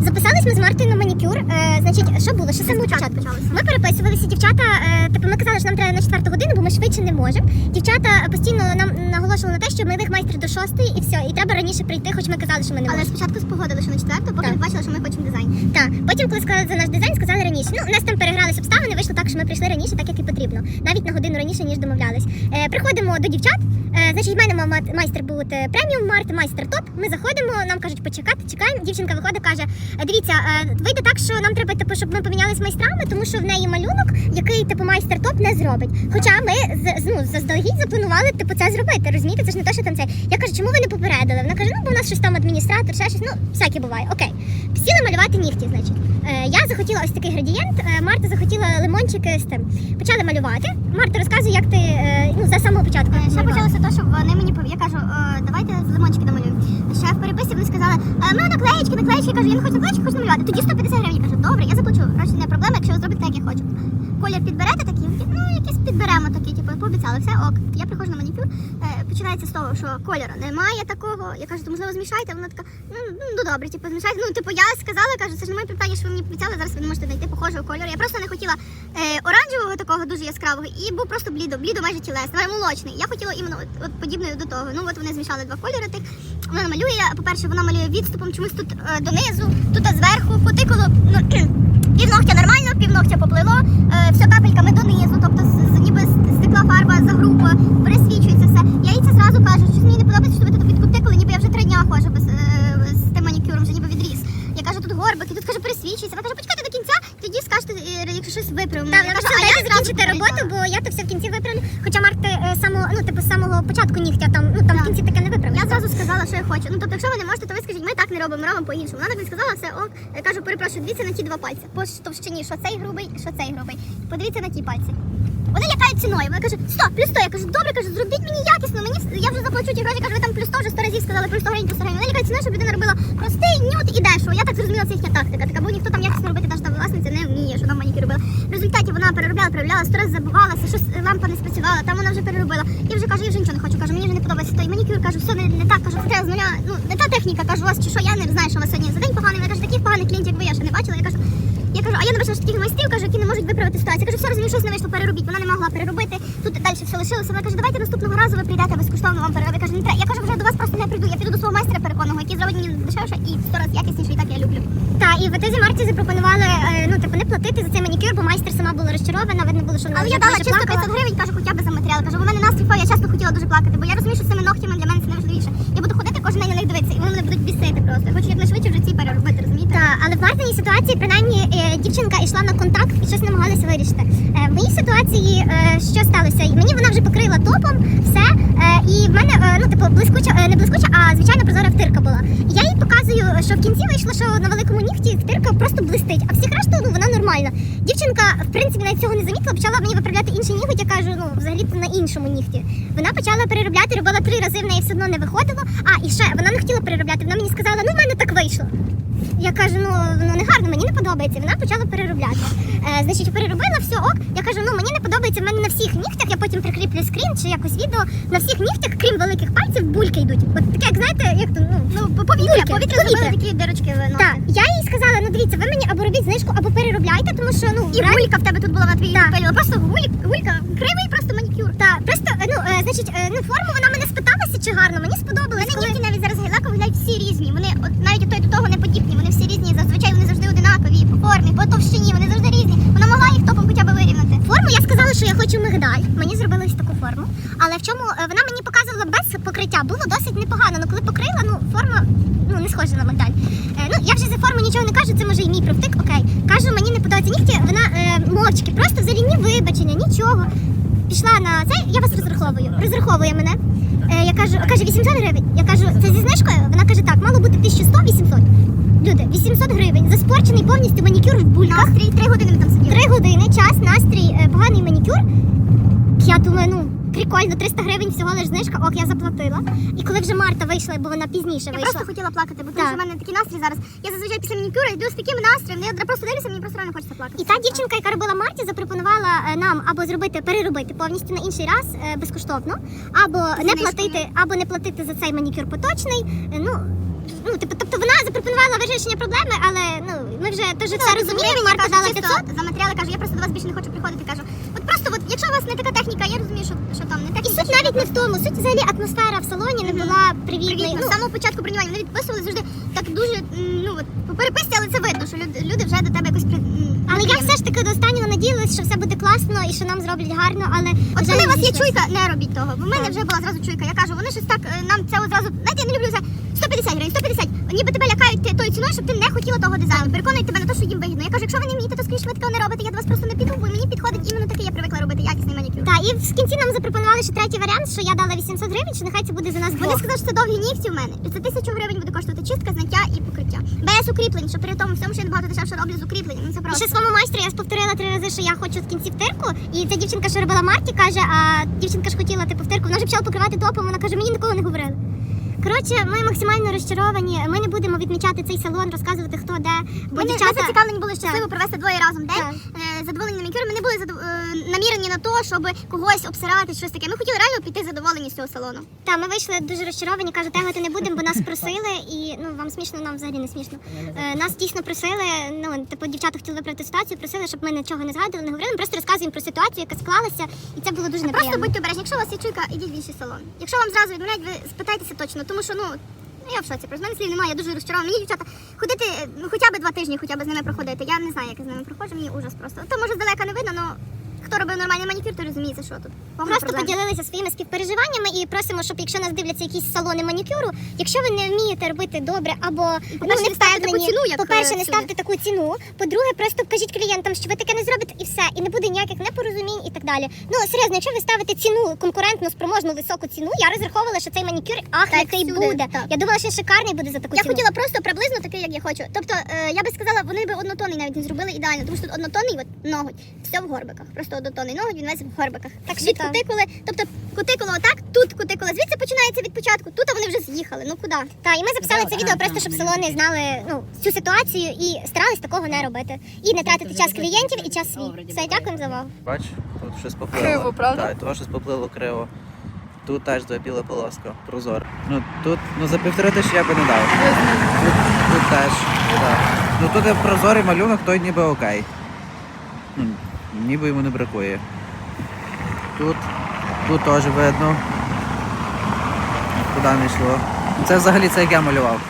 Записались ми з Мартою на манікюр. Е, значить, що було? Що саме початку? Ми переписувалися, дівчата. Е, типу, ми казали, що нам треба на четверту годину, бо ми швидше не можемо. Дівчата постійно нам наголошували на те, що ми їх майстри до шостої і все. І треба раніше прийти, хоч ми казали, що ми не Але можемо. спочатку спогодили, що на четверту, поки Так. не бачили, що ми хочемо дизайн. Так, потім, коли сказали за наш дизайн, сказали раніше. Ну, у нас там перегрались обставини, вийшло так, що ми прийшли раніше, так як і потрібно. Навіть на годину раніше, ніж домовлялись. Е, приходимо до дівчат. Е, значить, в мене мав майстер бути преміум, Март, майстер топ. Ми заходимо, нам кажуть, почекати, чекаємо. Дівчинка виходить, каже: «Е, дивіться, е, вийде так, що нам треба, типу, щоб ми помінялись майстрами, тому що в неї малюнок, який типу майстер топ не зробить. Хоча ми з- ну, заздалегідь запланували типу це зробити. Розумієте, це ж не те, що там це. Я кажу, чому ви не попередили? Вона каже, ну бо у нас щось там адміністратор, ще щось. Ну, всяке буває. Окей. Сіли малювати нігті, значить. Е, я захотіла ось такий градієнт, е, Марта захотіла лимончики з тим. Почали малювати. Марта, розказуй, як ти е, ну, за самого початку. Ще почалося те, що вони мені я кажу, «Е, давайте з лимончики намалюємо. Ще в переписці вони сказали, «Е, ми наклеєчки, наклеєчки. Я кажу, я не хочу наклеєчки, хочу намалювати. Тоді 150 гривень. Я кажу, добре, я заплачу. Гроші не проблема, якщо ви зробите так, як я хочу. Колір підберете такі, ну якісь підберемо такі, типу, пообіцяли, все ок. Я приходжу на манікюр, починається з того, що кольору немає такого. Я кажу, то можливо змішайте. Вона така, ну, ну добре, типу, змішайте. Ну, типу, я сказала, кажу, це ж не моє питання, що ви мені пообіцяли, зараз ви не можете знайти похожого кольору. Я просто не хотіла е, оранжевого такого дуже яскравого і був просто блідо, блідо майже тілесний, молочний. Я хотіла іменно от, от подібною до того. Ну от вони змішали два кольори. Тих вона малює. По-перше, вона малює відступом, чомусь тут е, донизу, тут зверху, кутикулу. Ну, пів ногтя нормально, пів ногтя поплило, е, все капельками донизу, тобто з, з- ніби стекла фарба за грубо, пересвічується все. Я їй це зразу кажу, що мені не подобається, що ви тут під кутикули, ніби я вже три дня ходжу без, е, з тим манікюром, вже ніби відріс. Я кажу, тут горбики, тут каже, пересвічується. Вона каже, почекайте до кінця, тоді скажете, е, якщо щось виправимо. Так, я кажу, а я закінчити роботу, бо я то все в кінці виправлю. Хоча Марти е, само, ну, типу, з самого початку нігтя там, ну там в Так. кінці таке не виправиш. Я зразу сказала, що я хочу. Ну тобто, якщо ви не можете, то ви скажіть, ми так не робимо, робимо по-іншому. Вона так не сказала, все ок. Я кажу, перепрошую, дивіться на ті два пальці. По товщині, що цей грубий, що цей грубий. Подивіться на ті пальці. Вони лякають ціною. Вона каже, 100, плюс 100. Я кажу, добре, кажу, зробіть мені якісно. Мені я вже заплачу ті гроші. Кажу, ви там плюс 100 вже 100 разів сказали, плюс 100 гривень, плюс 100 гривень. Вони лякають ціною, щоб людина робила простий нюд і дешево. Я так зрозуміла, це їхня тактика. Така, бо ніхто там якісно робити, навіть та власниця не вміє, що там манікюр робила. В результаті вона переробляла, переробляла, сто разів забувалася, щось е, лампа не спрацювала, там вона вже переробила. Я вже кажу, я вже нічого не хочу. Кажу, мені вже не подобається той манікюр. Кажу, все не, не так. Кажу, це з нуля. Ну не та техніка. Кажу, у вас чи що я не знаю, що у вас сьогодні за день поганий. Вона каже, таких поганих клієнтів, як ви я ще не бачила. Я кажу, я кажу, а я не бачила що таких майстрів, кажу, які не можуть виправити ситуацію. Кажу, все розумію, щось не вийшло, переробіть. Вона не могла переробити. Тут далі все лишилося. Вона каже, давайте наступного разу ви прийдете безкоштовно вам переробити. Я кажу, не треба. Я кажу, вже до вас просто не прийду. Я піду до свого майстра який дешевше і в сто разів якісніше, і так я люблю. Та і в етизі Марті запропонували е, ну типу не платити за цей манікюр, бо майстер сама була розчарована, видно було, що вона Але вже я дала чисто плакала. 500 гривень, кажу, хоча б за матеріал. Кажу, бо в мене настрій впав, я часто хотіла дуже плакати, бо я розумію, що цими ногтями для мене це найважливіше. Я буду ходити кожен день на них дивитися, і вони мене будуть бісити просто. Я хочу якнайшвидше вже ці переробити, розумієте? Та, але в Мартиній ситуації принаймні е, дівчинка йшла на контакт і щось намагалася вирішити. Е, в моїй ситуації е, що сталося? Мені вона вже покрила топом все. Е, і в мене е, ну типу блискуча, е, не блискуча, а звичайно прозора втирка була. І я їй показую, що в кінці вийшло, що на великому нігті втирка просто блистить, а всіх решту ну вона нормальна. Дівчинка, в принципі, навіть цього не замітила, почала мені виправляти інший ніготь, я кажу, ну взагалі на іншому нігті. Вона почала переробляти, робила три рази, в неї все одно не виходило. А і ще вона не хотіла переробляти. Вона мені сказала, ну в мене так вийшло. Я кажу, ну воно не гарно, мені не подобається. Вона почала переробляти. Е, значить, переробила все ок. Я кажу, ну мені не подобається. В мене на всіх нігтях, я потім прикріплю скрін чи якось відео. На всіх нігтях, крім великих пальців, бульки йдуть. От таке, як знаєте, як то ну, Ну, повітря, Бульки, повітря, повітря. зробили такі дирочки в так. Я їй сказала, ну дивіться, ви мені або робіть знижку, або переробляйте, тому що ну І гулька в тебе тут була на твій пилі. Просто гуль- гулька, кривий просто манікюр. Так, просто е, ну е, значить, е, ну форму вона мене спиталася, чи гарно. Мені сподобалось. Вони коли... нігті навіть зараз гелако виглядають всі різні. Вони от навіть той до того не подібні. Вони всі різні. Зазвичай вони завжди одинакові по формі, по товщині. Вони завжди різні. Вона могла їх топом хоча б вирівняти. Форму я сказала, що я хочу мигдаль. Мені зробили таку форму. Але в чому е, вона мені показувала без покриття, було досить непогано. Ну коли покрила, ну форма ну не схожа на мигдаль. Е, ну я вже за форму нічого не кажу, це може і мій провтик. Окей. Кажу, мені не подобається нігті, вона е, мовчки, просто взагалі ні вибачення, нічого. Пішла на це, я вас розраховую. Розраховує мене. Е, я кажу, каже 800 гривень. Я кажу, це зі знижкою? Вона каже, так, мало бути 1100, 800. Люди, 800 гривень, заспорчений повністю манікюр в бульках. Настрій три години ми там сиділи. Три години, час, настрій, е, поганий манікюр. Я думаю, ну прикольно, 300 гривень всього лиш знижка, ок, я заплатила. І коли вже Марта вийшла, бо вона пізніше Я вийшла. просто хотіла плакати, бо тому що в мене такий настрій зараз. Я зазвичай після манікюра йду з таким настроєм. Я просто дивлюся, мені просто реально хочеться плакати. І та дівчинка, яка робила Марті, запропонувала е, нам або зробити переробити повністю на інший раз е, безкоштовно, або не платити, або не платити за цей манікюр поточний. Ну ну, типу, тобто вона запропонувала вирішення проблеми, але ну ми вже теж це розуміємо. Марта дала чисто 500. за матеріали кажу, я просто до вас більше не хочу приходити. Кажу, от просто, от, якщо у вас не така техніка, я розумію, що, що там не І суть навіть не в тому. Суть взагалі атмосфера в салоні не була привітною. Привітно, Ну, з самого початку бронювання вони відписували завжди так дуже, ну от по переписці, але це видно, що люди, люди вже до тебе якось при. але я все ж таки до останнього надіялась, що все буде класно і що нам зроблять гарно, але От коли у вас є чуйка, не робіть того. Бо в мене вже була зразу чуйка. Я кажу, вони щось так е, нам це одразу. Знаєте, я не люблю це 150 гривень, 150. Ніби тебе лякають тою ціною, щоб ти не хотіла того дизайну. Переконують тебе на те, що їм вигідно. Я кажу, якщо ви не вмієте, то скоріше ви такого не робите. Я до вас просто не піду, бо мені підходить іменно таке, я привикла робити якісний манікюр. Так, і в кінці нам запропонували ще третій варіант, що я дала 800 гривень, що нехай це буде за нас Вони сказали, що це довгі нігті в мене. І це тисячу гривень буде коштувати чистка, зняття і покриття. Без укріплень, що при тому всьому, що я набагато дешевше роблю з укріпленням. Ну це І просто. ще своєму майстру я повторила три рази, що я хочу в кінці втирку. І ця дівчинка, що робила Марті, каже, а дівчинка ж хотіла типу втирку, вона вже почала покривати топом, вона каже, мені ніколи не говорили. Коротше, ми максимально розчаровані. Ми не будемо відмічати цей салон, розказувати хто де. Бо Ми, дівчата ми зацікавлені були щасливо провести двоє разом день. Так. Е, Задоволені на манікюр. Ми не були задов- е, намірені на те, щоб когось обсирати, щось таке. Ми хотіли реально піти задоволені з цього салону. Та ми вийшли дуже розчаровані. Кажуть, тегати не будемо, бо нас просили, і ну вам смішно, нам взагалі не смішно. Е, нас дійсно просили. Ну типу, дівчата хотіли виправити ситуацію, просили, щоб ми нічого не згадували, не говорили. Ми просто розказуємо про ситуацію, яка склалася, і це було дуже Просто неприємно. будьте обережні. Якщо у вас є чуйка, ідіть в інший салон. Якщо вам зразу відмовляють, ви спитайтеся точно, тому що ну. ну, Я в шоці, просто мене слів немає, я дуже розчарована. Мені дівчата ходити ну, хоча б два тижні, хоча б з ними проходити. Я не знаю, як я з ними проходжу, мені ужас просто. То може здалека не видно, але хто робив нормальний манікюр, то розуміється, що тут. Повна Просто проблема. поділилися своїми співпереживаннями і просимо, щоб якщо нас дивляться якісь салони манікюру, якщо ви не вмієте робити добре або ну, не не ставте таку впевнені, ціну, як, по-перше, е, не всюди. ставте таку ціну. По-друге, просто вкажіть клієнтам, що ви таке не зробите і все, і не буде ніяких непорозумінь і так далі. Ну серйозно, якщо ви ставите ціну конкурентну, спроможну високу ціну, я розраховувала, що цей манікюр ах, Так, який всюди, буде. так. Я думала, що шикарний буде за таку Я ціну. хотіла просто приблизно такий, як я хочу. Тобто, е, я би сказала, вони би однотонний навіть не зробили ідеально, тому що тут однотонний от, ноготь, все в горбиках. Просто однотонний ноготь, він весь в горбиках. Так що від так. кутикули, тобто кутикула отак, тут кутикула звідси починається від початку, тут вони вже з'їхали. Ну куди? Та і ми записали це відео просто, щоб салони знали ну цю ситуацію і старались такого не робити. І не тратити час клієнтів і час свій. Все, дякуємо за увагу. Бач, тут щось поплило. Криво, правда? Так, то щось поплило криво. Тут теж де біла полоска, прозора. Ну тут, ну за півтори тисячі я би не дав. Тут, тут теж. Так. Ну тут прозорий малюнок, той ніби окей. Ніби йому не бракує. Тут, тут теж видно. Куди не йшло. Це взагалі це як я малював.